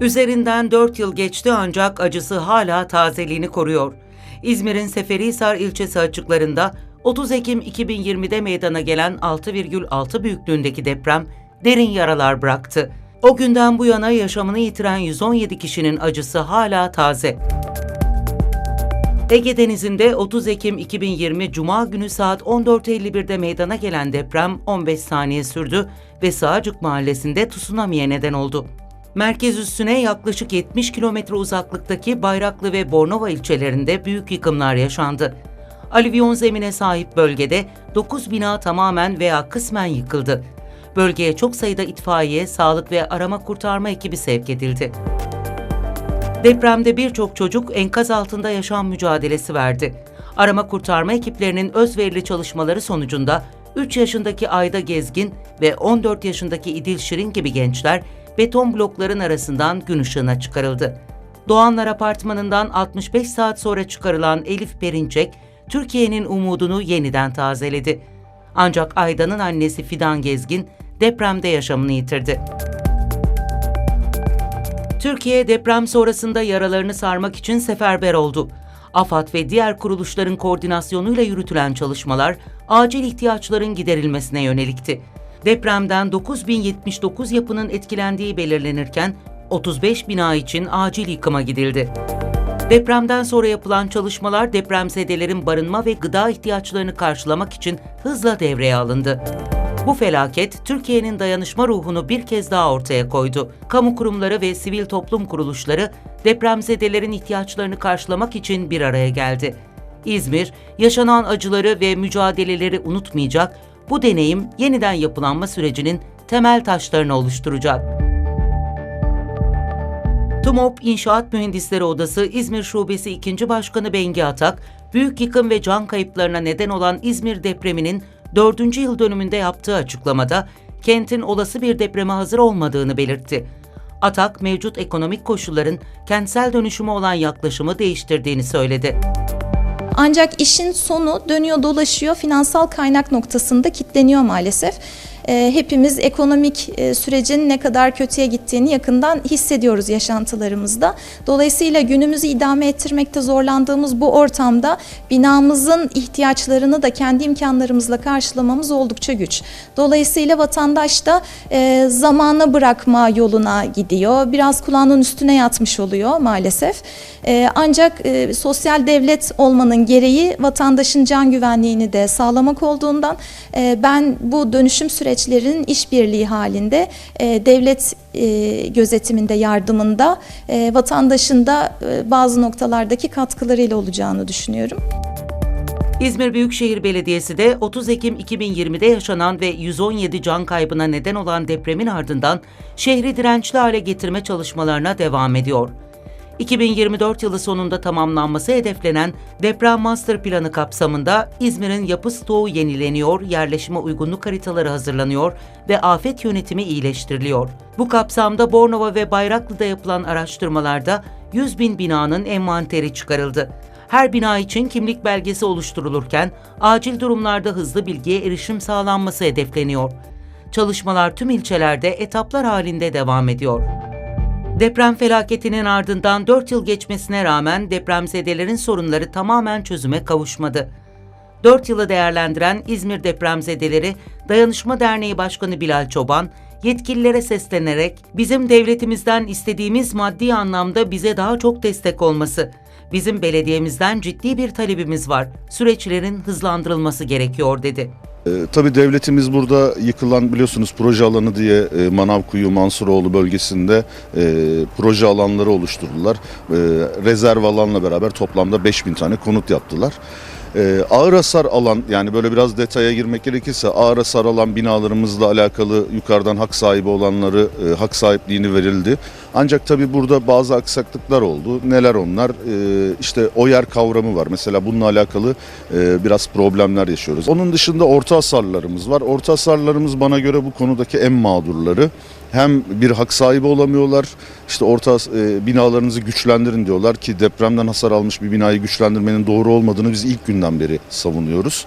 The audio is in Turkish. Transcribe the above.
Üzerinden 4 yıl geçti ancak acısı hala tazeliğini koruyor. İzmir'in Seferihisar ilçesi açıklarında 30 Ekim 2020'de meydana gelen 6,6 büyüklüğündeki deprem derin yaralar bıraktı. O günden bu yana yaşamını yitiren 117 kişinin acısı hala taze. Ege Denizi'nde 30 Ekim 2020 Cuma günü saat 14.51'de meydana gelen deprem 15 saniye sürdü ve Sığacık mahallesinde tsunami'ye neden oldu. Merkez üstüne yaklaşık 70 kilometre uzaklıktaki Bayraklı ve Bornova ilçelerinde büyük yıkımlar yaşandı. Alüvyon zemine sahip bölgede 9 bina tamamen veya kısmen yıkıldı. Bölgeye çok sayıda itfaiye, sağlık ve arama kurtarma ekibi sevk edildi. Depremde birçok çocuk enkaz altında yaşam mücadelesi verdi. Arama kurtarma ekiplerinin özverili çalışmaları sonucunda 3 yaşındaki Ayda Gezgin ve 14 yaşındaki İdil Şirin gibi gençler beton blokların arasından gün ışığına çıkarıldı. Doğanlar Apartmanı'ndan 65 saat sonra çıkarılan Elif Perinçek, Türkiye'nin umudunu yeniden tazeledi. Ancak Ayda'nın annesi Fidan Gezgin depremde yaşamını yitirdi. Türkiye deprem sonrasında yaralarını sarmak için seferber oldu. AFAD ve diğer kuruluşların koordinasyonuyla yürütülen çalışmalar acil ihtiyaçların giderilmesine yönelikti. Depremden 9079 yapının etkilendiği belirlenirken 35 bina için acil yıkıma gidildi. Depremden sonra yapılan çalışmalar depremzedelerin barınma ve gıda ihtiyaçlarını karşılamak için hızla devreye alındı. Bu felaket Türkiye'nin dayanışma ruhunu bir kez daha ortaya koydu. Kamu kurumları ve sivil toplum kuruluşları depremzedelerin ihtiyaçlarını karşılamak için bir araya geldi. İzmir, yaşanan acıları ve mücadeleleri unutmayacak, bu deneyim yeniden yapılanma sürecinin temel taşlarını oluşturacak. TUMOP İnşaat Mühendisleri Odası İzmir Şubesi 2. Başkanı Bengi Atak, büyük yıkım ve can kayıplarına neden olan İzmir depreminin 4. yıl dönümünde yaptığı açıklamada kentin olası bir depreme hazır olmadığını belirtti. Atak, mevcut ekonomik koşulların kentsel dönüşüme olan yaklaşımı değiştirdiğini söyledi. Ancak işin sonu dönüyor dolaşıyor finansal kaynak noktasında kitleniyor maalesef. Ee, hepimiz ekonomik e, sürecin ne kadar kötüye gittiğini yakından hissediyoruz yaşantılarımızda. Dolayısıyla günümüzü idame ettirmekte zorlandığımız bu ortamda binamızın ihtiyaçlarını da kendi imkanlarımızla karşılamamız oldukça güç. Dolayısıyla vatandaş da e, zamana bırakma yoluna gidiyor. Biraz kulağının üstüne yatmış oluyor maalesef. E, ancak sosyal devlet olmanın gereği vatandaşın can güvenliğini de sağlamak olduğundan ben bu dönüşüm süreçlerinin işbirliği halinde e, devlet e, gözetiminde yardımında e, vatandaşın da e, bazı noktalardaki katkılarıyla olacağını düşünüyorum. İzmir Büyükşehir Belediyesi de 30 Ekim 2020'de yaşanan ve 117 can kaybına neden olan depremin ardından şehri dirençli hale getirme çalışmalarına devam ediyor. 2024 yılı sonunda tamamlanması hedeflenen deprem master planı kapsamında İzmir'in yapı stoğu yenileniyor, yerleşime uygunluk haritaları hazırlanıyor ve afet yönetimi iyileştiriliyor. Bu kapsamda Bornova ve Bayraklı'da yapılan araştırmalarda 100 bin binanın envanteri çıkarıldı. Her bina için kimlik belgesi oluşturulurken acil durumlarda hızlı bilgiye erişim sağlanması hedefleniyor. Çalışmalar tüm ilçelerde etaplar halinde devam ediyor. Deprem felaketinin ardından 4 yıl geçmesine rağmen depremzedelerin sorunları tamamen çözüme kavuşmadı. 4 yılı değerlendiren İzmir Depremzedeleri Dayanışma Derneği Başkanı Bilal Çoban, yetkililere seslenerek bizim devletimizden istediğimiz maddi anlamda bize daha çok destek olması, bizim belediyemizden ciddi bir talebimiz var, süreçlerin hızlandırılması gerekiyor dedi. E, tabii devletimiz burada yıkılan biliyorsunuz proje alanı diye e, Manavkuyu, Mansuroğlu bölgesinde e, proje alanları oluşturdular. E, rezerv alanla beraber toplamda 5000 tane konut yaptılar. E, ağır hasar alan yani böyle biraz detaya girmek gerekirse ağır hasar alan binalarımızla alakalı yukarıdan hak sahibi olanları e, hak sahipliğini verildi. Ancak tabii burada bazı aksaklıklar oldu. Neler onlar? E, işte o yer kavramı var. Mesela bununla alakalı e, biraz problemler yaşıyoruz. Onun dışında orta hasarlarımız var. Orta hasarlarımız bana göre bu konudaki en mağdurları. Hem bir hak sahibi olamıyorlar. İşte orta e, binalarınızı güçlendirin diyorlar ki depremden hasar almış bir binayı güçlendirmenin doğru olmadığını biz ilk günden beri savunuyoruz.